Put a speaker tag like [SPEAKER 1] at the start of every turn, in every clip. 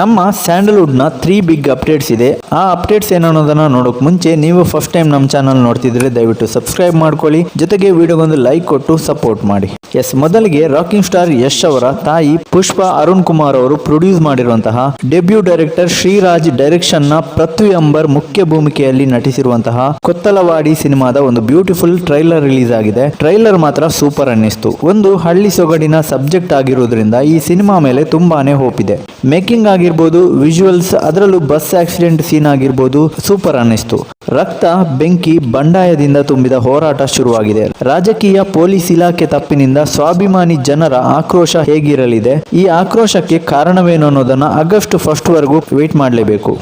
[SPEAKER 1] ನಮ್ಮ ಸ್ಯಾಂಡಲ್ವುಡ್ನ three Bigg updates ಇದೆ. ಆ ಅಪ್ಡೇಟ್ಸ್ ಏನನ್ನೋದನ್ನು ನೋಡೋಕೆ ಮುಂಚೆ ನೀವು ಫಸ್ಟ್ ಟೈಮ್ ನಮ್ಮ ಚಾನಲ್ ನೋಡ್ತಿದ್ರೆ ದಯವಿಟ್ಟು ಸಬ್ಸ್ಕ್ರೈಬ್ ಮಾಡ್ಕೊಳ್ಳಿ. ಜೊತೆಗೆ ವಿಡಿಯೋಗೊಂದು ಲೈಕ್ ಕೊಟ್ಟು ಸಪೋರ್ಟ್ ಮಾಡಿ. ಎಸ್ ಮೊದಲಿಗೆ ರಾಕಿಂಗ್ ಸ್ಟಾರ್ ಯಶ್ ಅವರ ತಾಯಿ ಪುಷ್ಪ ಅರುಣ್ ಕುಮಾರ್ ಅವರು ಪ್ರೊಡ್ಯೂಸ್ ಮಾಡಿರುವಂತಹ ಡೆಬ್ಯೂ ಡೈರೆಕ್ಟರ್ ಶ್ರೀರಾಜ್ ಡೈರೆಕ್ಷನ್ನ ಪೃಥ್ವಿ ಅಂಬರ್ ಮುಖ್ಯ ಭೂಮಿಕೆಯಲ್ಲಿ ನಟಿಸಿರುವಂತಹ ಕೊತ್ತಲವಾಡಿ ಸಿನಿಮಾದ ಒಂದು ಬ್ಯೂಟಿಫುಲ್ ಟ್ರೈಲರ್ ರಿಲೀಸ್ ಆಗಿದೆ. ಟ್ರೈಲರ್ ಮಾತ್ರ ಸೂಪರ್ ಅನ್ನಿಸ್ತು. ಒಂದು ಹಳ್ಳಿ ಸೊಗಡಿನ ಸಬ್ಜೆಕ್ಟ್ ಆಗಿರೋದ್ರಿಂದ ಈ ಸಿನಿಮಾ ಮೇಲೆ ತುಂಬಾನೇ ಹೋಪ್ ಇದೆ. ಮೇಕಿಂಗ್ ಆಗಿರ್ಬೋದು ವಿಜುವಲ್ಸ್ ಅದರಲ್ಲೂ ಬಸ್ ಆಕ್ಸಿಡೆಂಟ್ ಸೀನ್ ಆಗಿರ್ಬೋದು ಸೂಪರ್ ಅನ್ನಿಸ್ತು. ರಕ್ತ, ಬೆಂಕಿ, ಬಂಡಾಯದಿಂದ ತುಂಬಿದ ಹೋರಾಟ ಶುರುವಾಗಿದೆ. ರಾಜಕೀಯ, ಪೊಲೀಸ್ ಇಲಾಖೆ ತಪ್ಪಿನಿಂದ ಸ್ವಾಭಿಮಾನಿ ಜನರ ಆಕ್ರೋಶ ಹೇಗಿರಲಿದೆ? ಈ ಆಕ್ರೋಶಕ್ಕೆ ಕಾರಣವೇನು ಅನ್ನೋದನ್ನ ಆಗಸ್ಟ್ ಫಸ್ಟ್ ವರೆಗೂ ವೇಟ್ ಮಾಡಲೇಬೇಕು.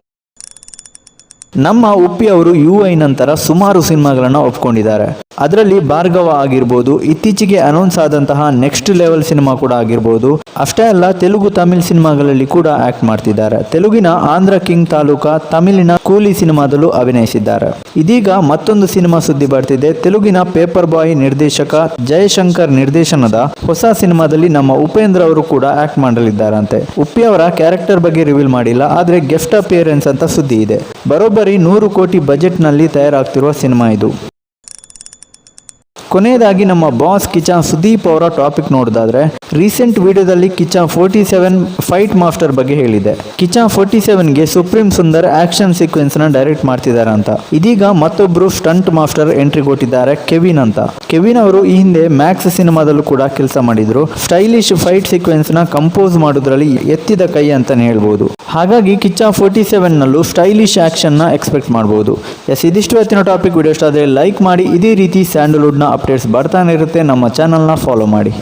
[SPEAKER 1] ನಮ್ಮ ಉಪ್ಪಿ ಅವರು ಯು ಐ ನಂತರ ಸುಮಾರು ಸಿನಿಮಾಗಳನ್ನು ಒಪ್ಕೊಂಡಿದ್ದಾರೆ. ಅದರಲ್ಲಿ ಭಾರ್ಗವ ಆಗಿರ್ಬೋದು, ಇತ್ತೀಚೆಗೆ ಅನೌನ್ಸ್ ಆದಂತಹ ನೆಕ್ಸ್ಟ್ ಲೆವೆಲ್ ಸಿನಿಮಾ ಕೂಡ ಆಗಿರ್ಬೋದು. ಅಷ್ಟೇ ಅಲ್ಲ, ತೆಲುಗು, ತಮಿಳ್ ಸಿನಿಮಾಗಳಲ್ಲಿ ಕೂಡ ಆಕ್ಟ್ ಮಾಡ್ತಿದ್ದಾರೆ. ತೆಲುಗಿನ ಆಂಧ್ರ ಕಿಂಗ್ ತಾಲೂಕಾ ತಮಿಳಿನ ಕೂಲಿ ಸಿನಿಮಾದಲ್ಲೂ ಅಭಿನಯಿಸಿದ್ದಾರೆ. ಇದೀಗ ಮತ್ತೊಂದು ಸಿನಿಮಾ ಸುದ್ದಿ ಬರ್ತಿದೆ. ತೆಲುಗಿನ ಪೇಪರ್ ಬಾಯ್ ನಿರ್ದೇಶಕ ಜಯಶಂಕರ್ ನಿರ್ದೇಶನದ ಹೊಸ ಸಿನಿಮಾದಲ್ಲಿ ನಮ್ಮ ಉಪೇಂದ್ರ ಅವರು ಕೂಡ ಆಕ್ಟ್ ಮಾಡಲಿದ್ದಾರಂತೆ. ಉಪ್ಪಿ ಅವರ ಕ್ಯಾರೆಕ್ಟರ್ ಬಗ್ಗೆ ರಿವೀಲ್ ಮಾಡಿಲ್ಲ, ಆದ್ರೆ ಗೆಸ್ಟ್ ಅಪಿಯರೆನ್ಸ್ ಅಂತ ಸುದ್ದಿ ಇದೆ. ಬರೋಬ್ಬರಿ ನೂರು ಕೋಟಿ ಬಜೆಟ್ನಲ್ಲಿ ತಯಾರಾಗ್ತಿರುವ ಸಿನಿಮಾ ಇದು. ಕೊನೆಯದಾಗಿ ನಮ್ಮ ಬಾಸ್ ಕಿಚನ್ ಸುದೀಪ್ ಅವರ ಟಾಪಿಕ್ ನೋಡೋದಾದ್ರೆ ರೀಸೆಂಟ್ ವಿಡಿಯೋದಲ್ಲಿ Kiccha forty seven fight master ಬಗ್ಗೆ ಹೇಳಿದೆ. ಕಿಚಾ ಫೋರ್ಟಿ ಸೆವೆನ್ಗೆ ಸುಪ್ರೀಂ ಸುಂದರ್ ಆಕ್ಷನ್ ಸೀಕ್ವೆನ್ಸ್ನ ಡೈರೆಕ್ಟ್ ಮಾಡ್ತಿದ್ದಾರೆ ಅಂತ ಇದೀಗ ಮತ್ತೊಬ್ರು ಸ್ಟಂಟ್ ಮಾಸ್ಟರ್ ಎಂಟ್ರಿ ಕೊಟ್ಟಿದ್ದಾರೆ ಕೆವಿನ್ ಅಂತ. ಕೆವಿನ್ ಅವರು ಈ ಹಿಂದೆ ಮ್ಯಾಕ್ಸ್ ಸಿನಿಮಾದಲ್ಲೂ ಕೂಡ ಕೆಲಸ ಮಾಡಿದ್ರು. ಸ್ಟೈಲಿಶ್ ಫೈಟ್ ಸೀಕ್ವೆನ್ಸ್ನ ಕಂಪೋಸ್ ಮಾಡೋದ್ರಲ್ಲಿ ಎತ್ತಿದ ಕೈ ಅಂತಾನೆ ಹೇಳ್ಬೋದು. ಹಾಗಾಗಿ ಕಿಚ್ಚ ಫೋರ್ಟಿ ಸೆವೆನ್ ನಲ್ಲೂ ಸ್ಟೈಲಿಶ್ ಆಕ್ಷನ್ನ ಎಕ್ಸ್ಪೆಕ್ಟ್ ಮಾಡಬಹುದು ಎಸ್, ಇದಿಷ್ಟು ಇವತ್ತಿನ ಟಾಪಿಕ್ ವಿಡಿಯೋ ಇಷ್ಟ ಆದರೆ ಲೈಕ್ ಮಾಡಿ. ಇದೇ ರೀತಿ ಸ್ಯಾಂಡಲ್ವುಡ್ನ ಅಪ್ಡೇಟ್ಸ್ ಬರ್ತಾನೆ ಇರುತ್ತೆ. ನಮ್ಮ ಚಾನಲ್ನ ಫಾಲೋ ಮಾಡಿ.